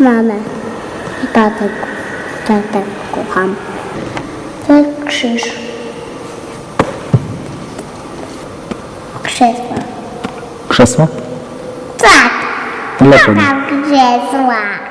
Mamę i tatę, tatę kocham. To krzyż. Krzesła. Krzesło? Tak, Dlaczego? kocham krzesła.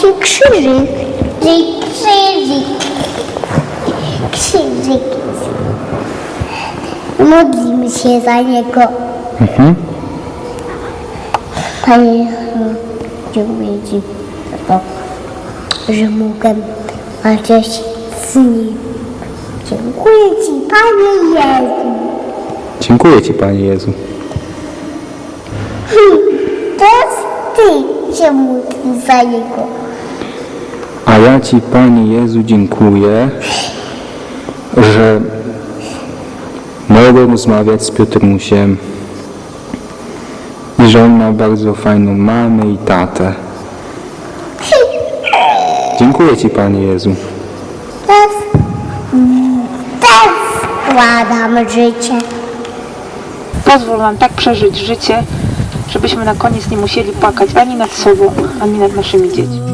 Taki krzyżyk, krzyżyk, krzyżyk. Modlimy się za niego. Panie Jezu, dziękuję Ci za to, że mogę walczyć z nim. Dziękuję Ci, Panie Jezu. Dziękuję Ci, Panie Jezu. Teraz Ty się módl za niego. Ja Ci, Panie Jezu, dziękuję, że mogę rozmawiać z Piotrusiem i że on ma bardzo fajną mamę i tatę. Dziękuję Ci, Panie Jezu. Teraz, teraz składam życie. Pozwól nam tak przeżyć życie, żebyśmy na koniec nie musieli płakać ani nad sobą, ani nad naszymi dziećmi.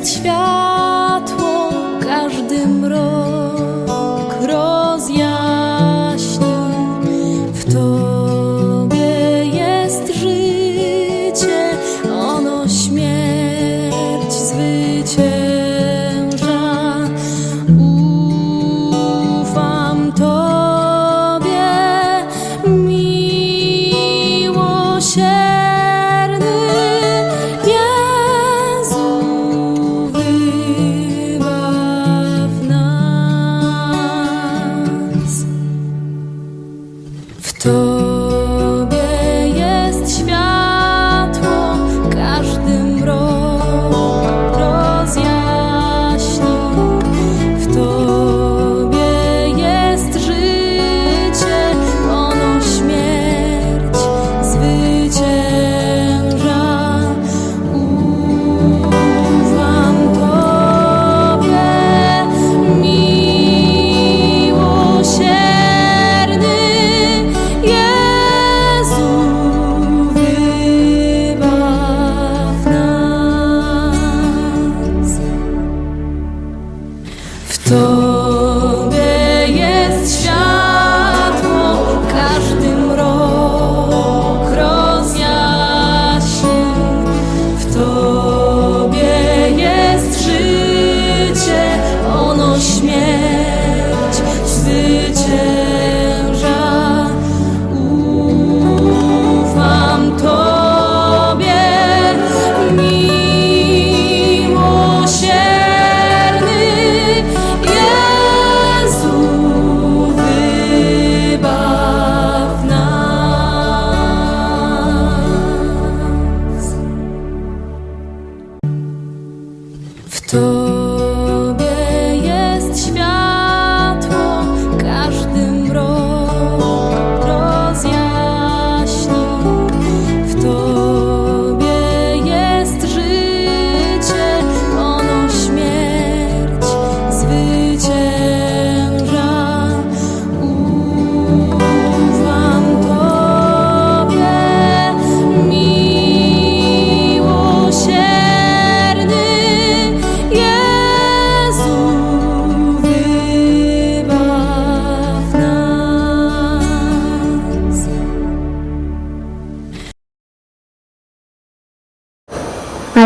Jest światło, każdy mrok rozjaśni. W Tobie jest życie, ono śmierć zwycięża. Ufam Tobie, miłosierny todo.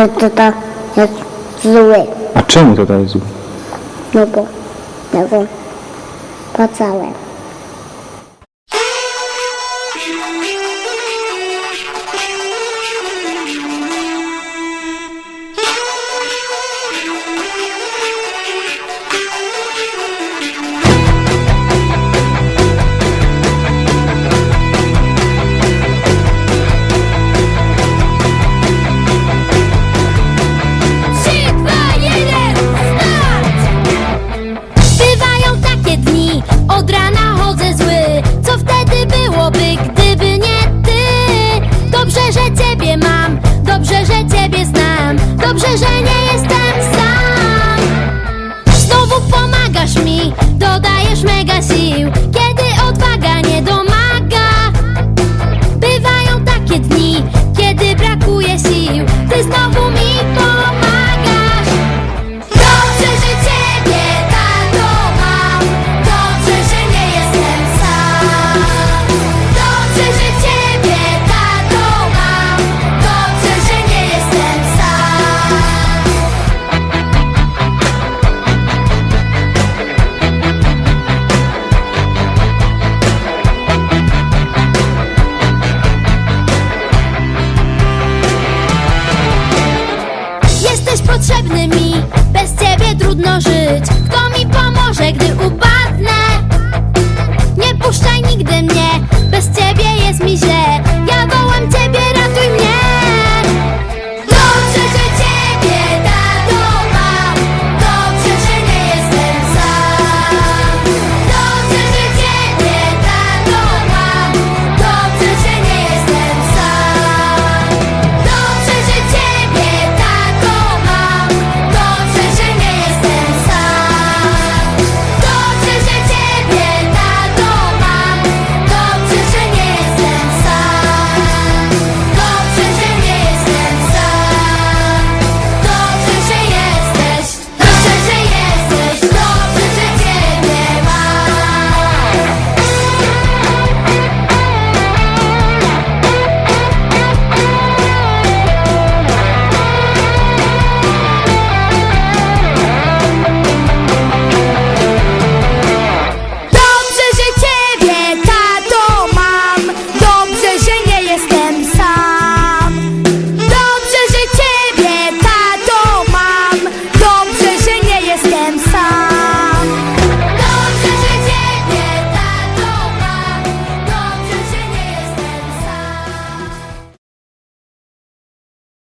że tata jest zły. A czemu tata jest zły? No bo, no bo pocałem.